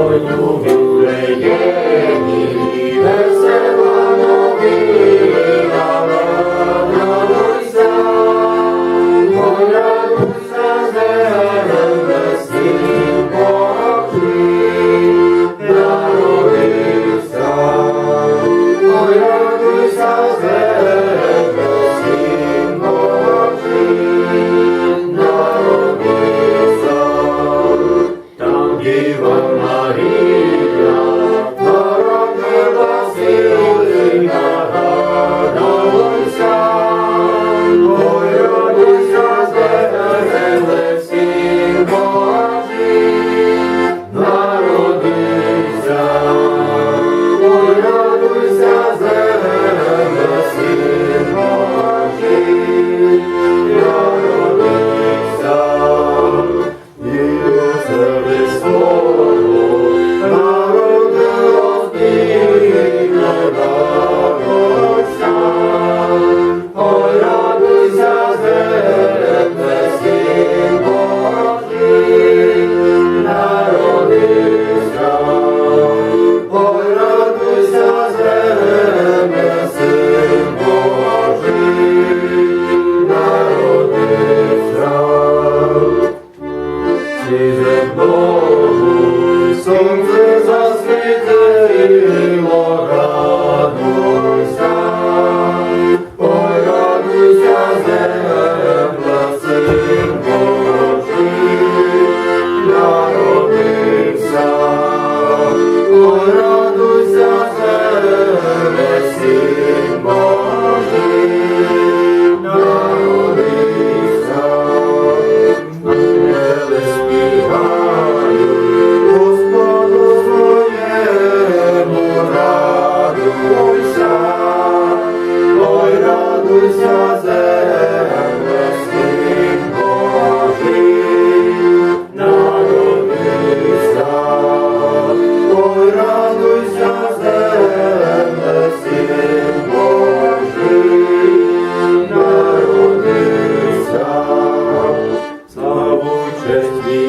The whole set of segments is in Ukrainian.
Ой, у Віфлеємі весела новина Земному сонце засвітило,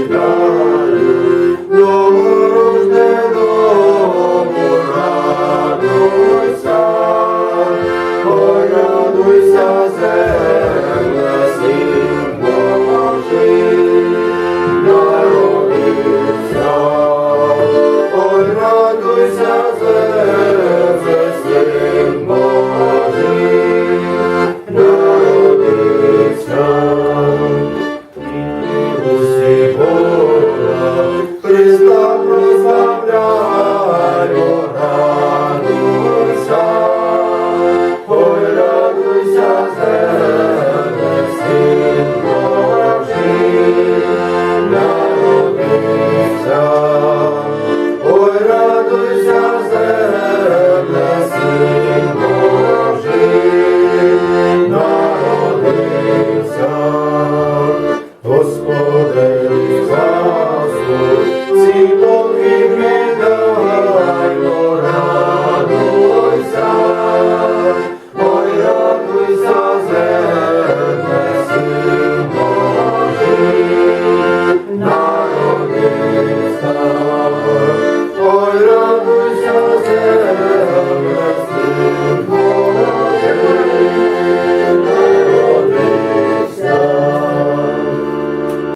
Lord.